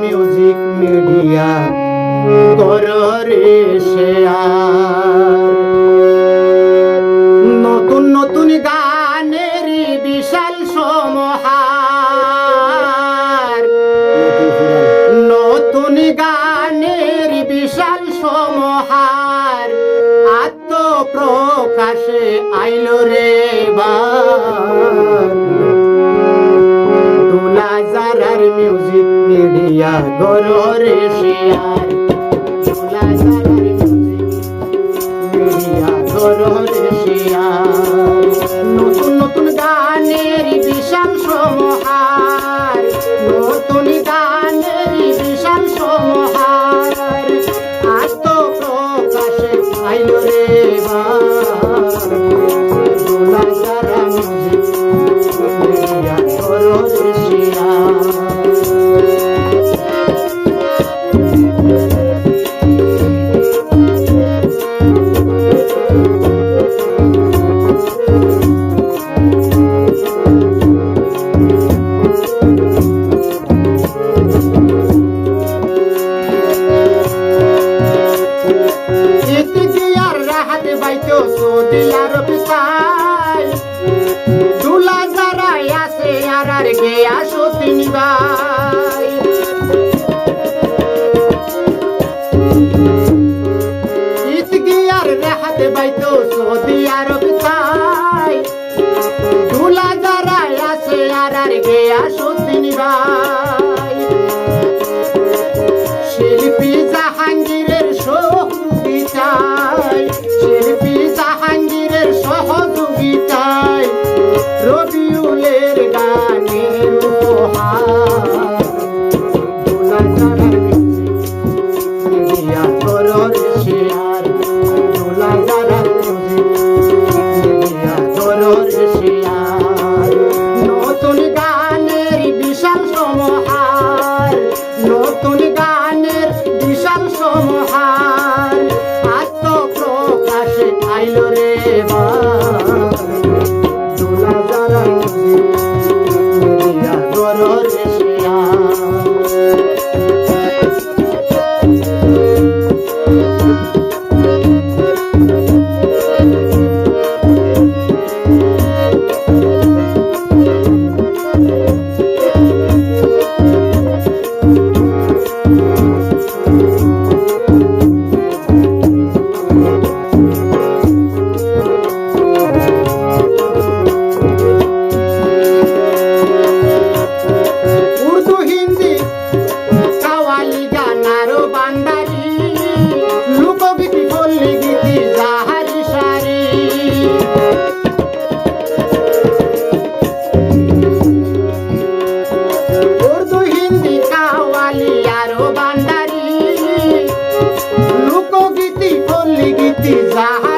Music media share. নতুন নতুন গানের বিশাল সমহার। নতুন গানের বিশাল সমহার। আত্মপ্রকাশে আইল রে দুলা মিডিয়া গররে শেয়ার জারার মিউজিক মিডিয়া বাইতো সৌদি আরব সাই দুলা যারাই আছে আর আর গে আসো তিনি ভাই ইতিকিয়ার রাহাত বাইতো সৌদি আরব সাই দুলা যারাই আছে আর আর গে আসো তিনি ভাই শিল্পী জাহাঙ্গীরের সহযোগিতায় রবিউলের শেয়ার। নতুন গানের বিশাল সমাহার নতুন গানের বিশাল সমাহার। পল্লী